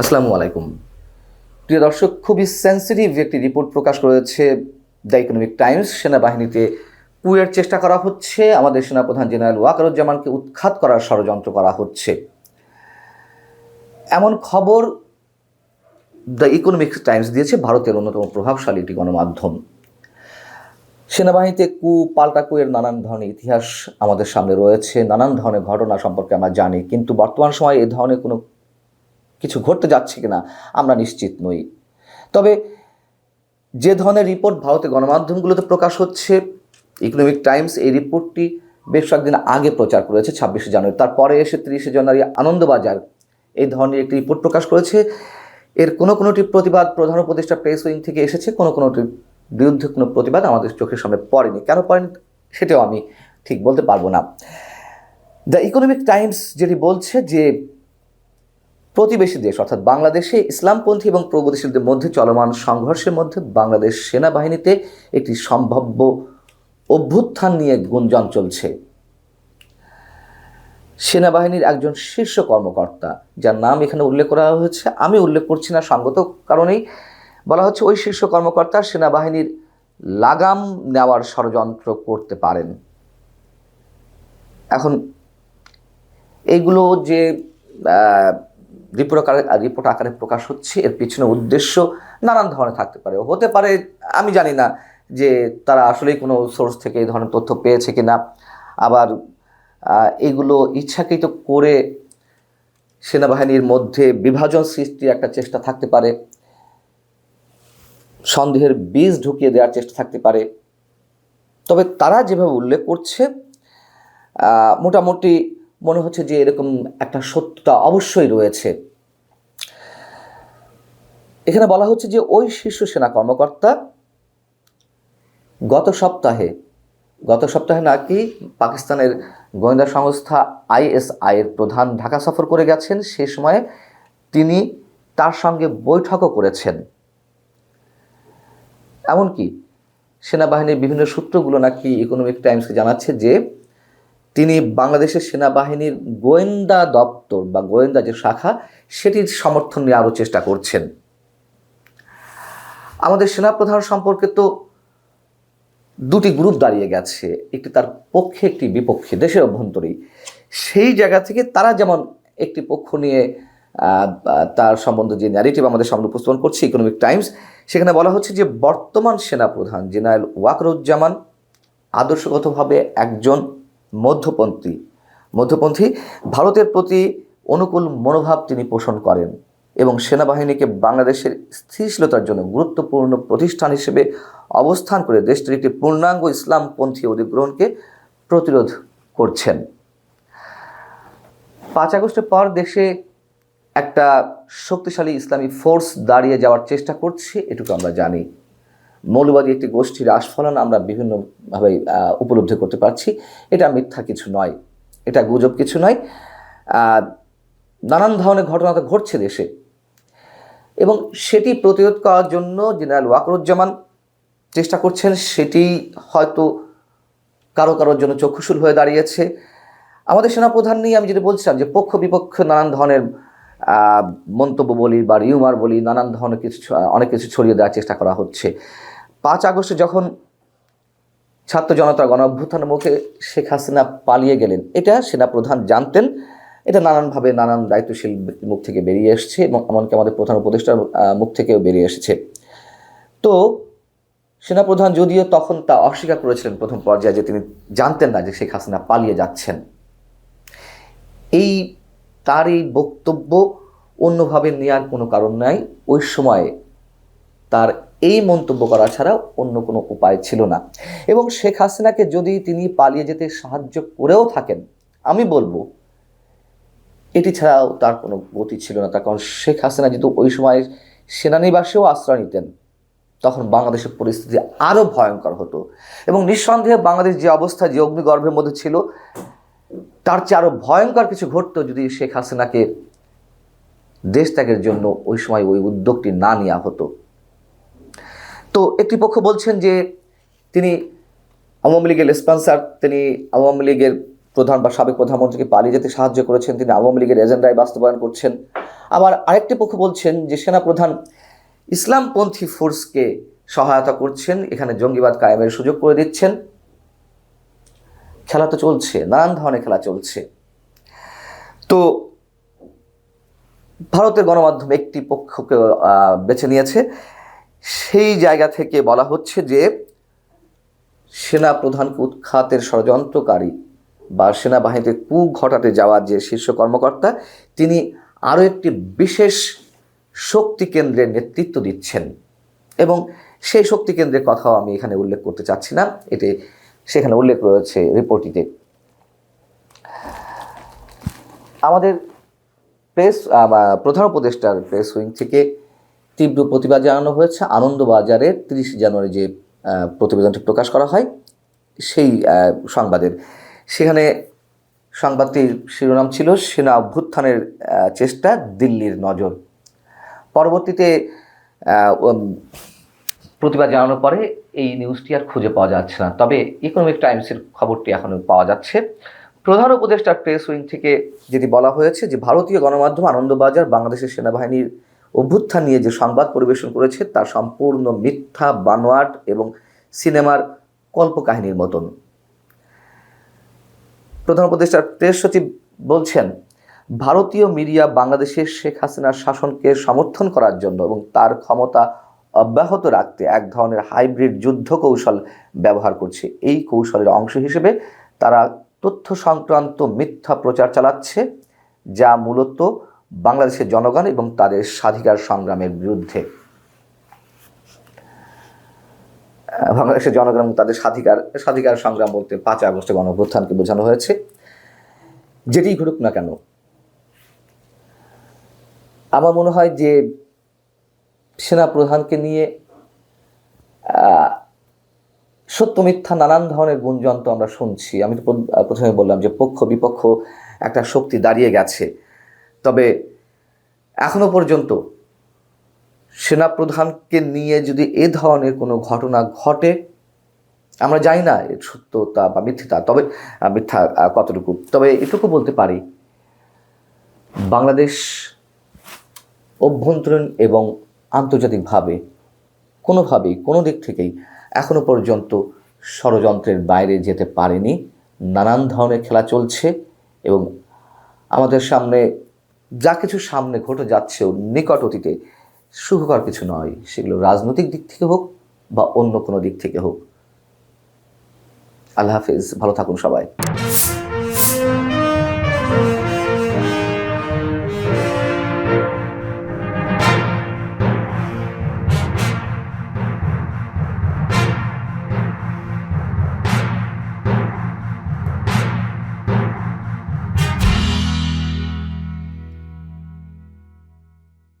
আসসালামু আলাইকুম। প্রিয় দর্শক, খুবই সেন্সিটিভ একটি রিপোর্ট প্রকাশ করেছে দ্য ইকোনমিক টাইমস সেনাবাহিনীতে কুয়ের চেষ্টা করা হচ্ছে, আমাদের সেনাপ্রধান জেনারেল ওয়াকারুজ্জামানকে উৎখাত করার ষড়যন্ত্র করা হচ্ছে। এমন খবর দ্য ইকোনমিক টাইমস দিয়েছে, ভারতের অন্যতম প্রভাবশালী একটি গণমাধ্যম। সেনাবাহিনীতে কু, পাল্টা কুয়ের নানান ধরনের ইতিহাস আমাদের সামনে রয়েছে, নানান ধরনের ঘটনা সম্পর্কে আমরা জানি, কিন্তু বর্তমান সময়ে এ ধরনের কোনো কিছু ঘটতে যাচ্ছে কিনা আমরা নিশ্চিত নই। তবে যে ধরনের রিপোর্ট ভারতের গণমাধ্যমগুলোতে প্রকাশ হচ্ছে ইকোনমিক টাইমস এই রিপোর্টটি বেশ কয়েকদিন আগে প্রচার করেছে, ছাব্বিশে জানুয়ারি। তারপরে এসে তিরিশে জানুয়ারি আনন্দবাজার এই ধরনের একটি রিপোর্ট প্রকাশ করেছে। এর কোনো কোনোটি প্রতিবাদ প্রধান উপদেষ্টা প্রেস উইং থেকে এসেছে, কোনো কোনোটির বিরুদ্ধে কোনো প্রতিবাদ আমাদের চোখের সামনে পড়েনি। কেন পড়েনি সেটাও আমি ঠিক বলতে পারব না। দ্য ইকোনমিক টাইমস যেটি বলছে যে প্রতিবেশী দেশ, অর্থাৎ বাংলাদেশে ইসলামপন্থী এবং প্রগতিশীলদের মধ্যে চলমান সংঘর্ষের মধ্যে বাংলাদেশ সেনাবাহিনীতে একটি সম্ভাব্য অভ্যুত্থান নিয়ে গুঞ্জন চলছে। সেনাবাহিনীর একজন শীর্ষ কর্মকর্তা, যার নাম এখানে উল্লেখ করা হয়েছে, আমি উল্লেখ করছি না সঙ্গত কারণেই, বলা হচ্ছে ওই শীর্ষ কর্মকর্তা সেনাবাহিনীর লাগাম নেওয়ার ষড়যন্ত্র করতে পারেন। এখন, এইগুলো যে রিপোর্ট আকারে রিপোর্ট আকারে প্রকাশ হচ্ছে, এর পিছনে উদ্দেশ্য নানান ধরনের থাকতে পারে। হতে পারে, আমি জানি না যে তারা আসলেই কোনো সোর্স থেকে এই ধরনের তথ্য পেয়েছে কি না আবার এগুলো ইচ্ছাকৃত করে সেনাবাহিনীর মধ্যে বিভাজন সৃষ্টির একটা চেষ্টা থাকতে পারে। সন্দেহের বীজ ঢুকিয়ে দেওয়ার চেষ্টা থাকতে পারে। তবে তারা যেভাবে উল্লেখ করছে মোটামুটি মনে হচ্ছে যে এরকম একটা সত্যতা অবশ্যই রয়েছে। এখানে বলা হচ্ছে যে ওই শীর্ষ সেনা কর্মকর্তা গত সপ্তাহে গত সপ্তাহে নাকি পাকিস্তানের গোয়েন্দা সংস্থা আইএসআই এর প্রধান ঢাকা সফর করে গেছেন, সে সময়ে তিনি তার সঙ্গে বৈঠকও করেছেন। এমনকি সেনাবাহিনীর বিভিন্ন সূত্রগুলো নাকি ইকোনমিক টাইমসকে জানাচ্ছে যে তিনি বাংলাদেশের সেনাবাহিনীর গোয়েন্দা দপ্তর বা গোয়েন্দা যে শাখা, সেটির সমর্থন নিয়ে আরও চেষ্টা করছেন। আমাদের সেনাপ্রধান সম্পর্কে তো দুটি গ্রুপ দাঁড়িয়ে গেছে। একটি তার পক্ষে, একটি বিপক্ষে, দেশের অভ্যন্তরেই। সেই জায়গা থেকে তারা যেমন একটি পক্ষ নিয়ে তার সম্বন্ধে যে ন্যারেটিভ আমাদের সামনে উপস্থাপন করছে ইকোনমিক টাইমস সেখানে বলা হচ্ছে যে বর্তমান সেনাপ্রধান জেনারেল ওয়াকরুজ্জামান আদর্শগতভাবে একজন মধ্যপন্থী। মধ্যপন্থী ভারতের প্রতি অনুকূল মনোভাব তিনি পোষণ করেন এবং সেনাবাহিনীকে বাংলাদেশের স্থিতিশীলতার জন্য গুরুত্বপূর্ণ প্রতিষ্ঠান হিসেবে অবস্থান করে দেশটির একটি পূর্ণাঙ্গ ইসলামপন্থী অধিগ্রহণকে প্রতিরোধ করছেন। পাঁচ আগস্টের পর দেশে একটা শক্তিশালী ইসলামী ফোর্স দাঁড়িয়ে যাওয়ার চেষ্টা করছে, এটুকু আমরা জানি। মৌলবাদী একটি গোষ্ঠীর আস্ফলন আমরা বিভিন্নভাবে উপলব্ধি করতে পারছি। এটা মিথ্যা কিছু নয়। এটা গুজব কিছু নয়। নানান ধরনের ঘটনা তো ঘটছে দেশে। এবং সেটি প্রতিরোধ করার জন্য জেনারেল ওয়াকরুজ্জামান চেষ্টা করছেন, সেটি হয়তো কারও কারোর জন্য চক্ষুশূল হয়ে দাঁড়িয়েছে। আমাদের সেনাপ্রধান নিয়ে আমি যেটা বলছিলাম যে পক্ষ বিপক্ষ নানান ধরনের মন্তব্য বলি বা রিউমার বলি, নানান ধরনের কিছু অনেক কিছু ছড়িয়ে দেওয়ার চেষ্টা করা হচ্ছে। পাঁচ আগস্টে যখন ছাত্র জনতা গণ অভ্যুত্থানের মুখে শেখ হাসিনা পালিয়ে গেলেন, এটা সেনাপ্রধান জানতেন। এটা নানানভাবে নানান দায়িত্বশীল মুখ থেকে বেরিয়ে এসছে এবং এমনকি আমাদের প্রধান উপদেষ্টার মুখ থেকেও বেরিয়ে এসেছে। তো সেনাপ্রধান যদিও তখন তা অস্বীকার করেছিলেন প্রথম পর্যায়ে যে তিনি জানতেন না যে শেখ হাসিনা পালিয়ে যাচ্ছেন। এই তার এই বক্তব্য অন্যভাবে নেওয়ার কোনো কারণ নাই। ওই সময়ে তার এই মন্তব্য করা ছাড়া অন্য কোনো উপায় ছিল না। এবং শেখ হাসিনাকে যদি তিনি পালিয়ে যেতে সাহায্য করেও থাকেন, আমি বলব, এটি ছাড়াও তার কোনো গতি ছিল না। তার কারণ শেখ হাসিনা যেহেতু ওই সময় সেনানিবাসেও আশ্রয় নিতেন, তখন বাংলাদেশের পরিস্থিতি আরও ভয়ঙ্কর হতো। এবং নিঃসন্দেহে বাংলাদেশ যে অবস্থা, যে অগ্নিগর্ভের মধ্যে ছিল তার চেয়ে আরও ভয়ঙ্কর কিছু ঘটতো যদি শেখ হাসিনাকে দেশ ত্যাগের জন্য ওই সময় ওই উদ্যোগটি না নেওয়া হতো। তো একটি পক্ষ বলছেন যে তিনি আওয়ামী লীগের স্পন্সার, তিনি আওয়ামী লীগের প্রধান বা সাবেক প্রধানমন্ত্রীকে পালিয়ে যেতে সাহায্য করেছেন, তিনি আওয়ামী লীগের এজেন্ডায় বাস্তবায়ন করছেন। আবার আরেকটি পক্ষ বলছেন যে সেনা প্রধান ইসলামপন্থী ফোর্সকে সহায়তা করছেন, এখানে জঙ্গিবাদ কায়েমের সুযোগ করে দিচ্ছেন। খেলা তো চলছে, নানান ধরনের খেলা চলছে। তো ভারতের গণমাধ্যম একটি পক্ষকে বেছে নিয়েছে। সেই জায়গা থেকে বলা হচ্ছে যে সেনা প্রধানকে উৎখাতের ষড়যন্ত্রকারী বা সেনাবাহিনীতে কু ঘটাতে যাওয়া যে শীর্ষ কর্মকর্তা, তিনি আরও একটি বিশেষ শক্তি কেন্দ্রের নেতৃত্ব দিচ্ছেন। এবং সেই শক্তি কেন্দ্রের কথাও আমি এখানে উল্লেখ করতে চাচ্ছি না। এতে সেখানে উল্লেখ রয়েছে রিপোর্টটিতে। আমাদের প্রেস প্রধান উপদেষ্টার প্রেস উইং থেকে তীব্র প্রতিবাদ জানানো হয়েছে। আনন্দবাজারে তিরিশ জানুয়ারি যে প্রতিবেদনটি প্রকাশ করা হয়, সেই সংবাদের। সেখানে সংবাদটির শিরোনাম ছিল, সেনা অভ্যুত্থানের চেষ্টা দিল্লির নজর। পরবর্তীতে প্রতিবাদ জানানোর পরে এই নিউজটি আর খুঁজে পাওয়া যাচ্ছে না। তবে ইকোনমিক টাইমসের খবরটি এখনও পাওয়া যাচ্ছে। প্রধান উপদেষ্টার প্রেস উইং থেকে যেটি বলা হয়েছে যে, ভারতীয় গণমাধ্যম আনন্দবাজার বাংলাদেশের সেনাবাহিনীর অভ্যুত্থান নিয়ে যে সংবাদ পরিবেশন করেছে তা সম্পূর্ণ মিথ্যা, বানোয়াট এবং সিনেমার কল্পকাহিনীর মতন। প্রধান উপদেষ্টার প্রেস সচিব বলছেন, ভারতীয় মিডিয়া বাংলাদেশের শেখ হাসিনার শাসনকে সমর্থন করার জন্য এবং তার ক্ষমতা অব্যাহত রাখতে এক ধরনের হাইব্রিড যুদ্ধ কৌশল ব্যবহার করছে। এই কৌশলের অংশ হিসেবে তারা তথ্য সংক্রান্ত মিথ্যা প্রচার চালাচ্ছে, যা মূলত বাংলাদেশের জনগণ এবং তাদের স্বাধিকার সংগ্রামের বিরুদ্ধে। বাংলাদেশের জনগণ এবং তাদের স্বাধিকার স্বাধিকার সংগ্রাম বলতে পাঁচ আগস্টে গণঅভ্যুত্থানকে বোঝানো হয়েছে। যেটি ঘটুক না কেন, আমার মনে হয় যে সেনা প্রধানকে নিয়ে সত্য মিথ্যা নানান ধরনের গুঞ্জন তো আমরা শুনছি। আমি তো প্রথমে বললাম যে পক্ষ বিপক্ষ একটা শক্তি দাঁড়িয়ে গেছে। তবে এখনও পর্যন্ত সেনাপ্রধানকে নিয়ে যদি এ ধরনের কোনো ঘটনা ঘটে, আমরা জানি না এর সত্যতা বা মিথ্যতা, তবে মিথ্যা কতটুকু। তবে এটুকু বলতে পারি, বাংলাদেশ অভ্যন্তরীণ এবং আন্তর্জাতিকভাবে, কোনোভাবেই, কোনো দিক থেকেই এখনও পর্যন্ত ষড়যন্ত্রের বাইরে যেতে পারেনি। নানান ধরনের খেলা চলছে এবং আমাদের সামনে, যা কিছু সামনে ঘটে যাচ্ছেও নিকট অতীতে সুখকর কিছু নয়। সেগুলো রাজনৈতিক দিক থেকে হোক বা অন্য কোনো দিক থেকে হোক। আল্লাহ হাফিজ। ভালো থাকুন সবাই।